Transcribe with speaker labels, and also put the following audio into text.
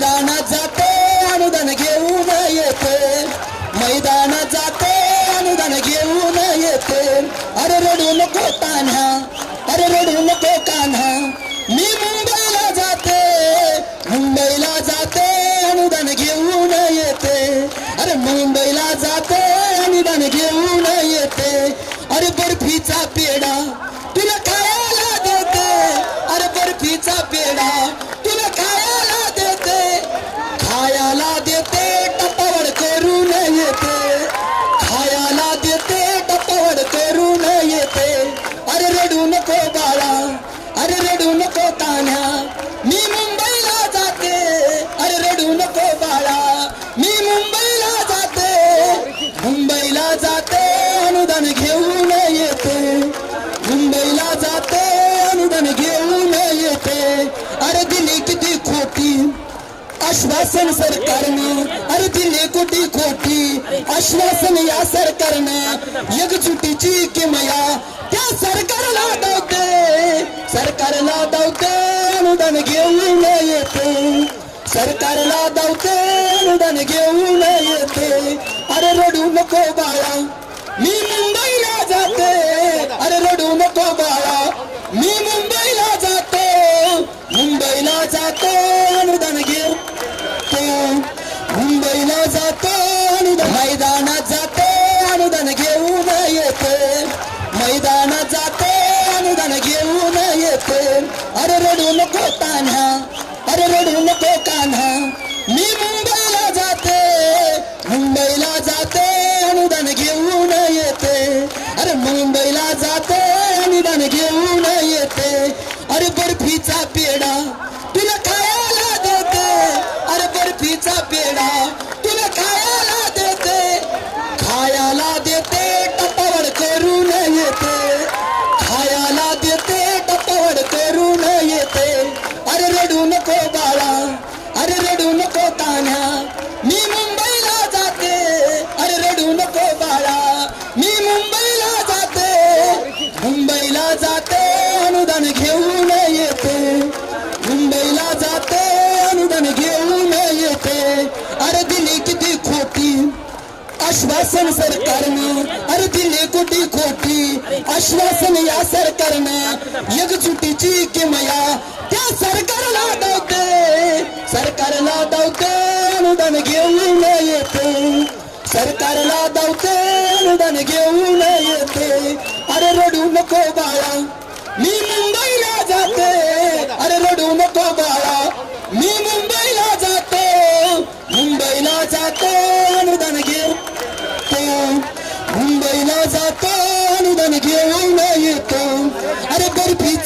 Speaker 1: मैदानात जाते अनुदान घेऊन येते. मैदानात जाते अनुदान घेऊन येते. अरे रडू नको कान्हा अरे रडू नको कान्हा. मी मुंबईला जाते मुंबईला जाते अनुदान घेऊन येते. अरे मुंबईला जाते अनुदान घेऊन येते. अरे बर्फीचा पेढा आश्वासन सरकारनं अरे दिले कोटी कोटी आश्वासन या सरकारनं एकजुटीची किमया त्या सरकारला दावते. सरकारला दावते अनुदान घेऊन येते. सरकारला दावते अनुदान घेऊन येते. अरे रडू नको बाळा मी मुंबईला जाते. अरे रडू नको बाळा मी मुंबईला जातो. मुंबईला जातो अनुदान नको तान्हा अरे रडू नको कान्हा. मी मुंबईला जाते मुंबईला जाते अनुदान घेऊन येते. अरे मुंबईला जाते अनुदान घेऊन येते. मुंबईला जाते अनुदान घेऊन येते. अरे दिली किती खोटी. आश्वासन सरकारनं अरे दिली कुठे खोटी. आश्वासन या सरकारनं एकजुटीची किमया त्या सरकारला दावते. सरकारला दावते अनुदान घेऊन येते. सरकारला दावते अनुदान घेऊन येते. अरे रडू नको बाळा. मी मुंबईला जाते. अरे रडू नको बाळा. मी मुंबईला जातो. मुंबईला जातो अनुदान घेऊन मुंबईला जातो अनुदान घेऊन येतो. अरे बर्फी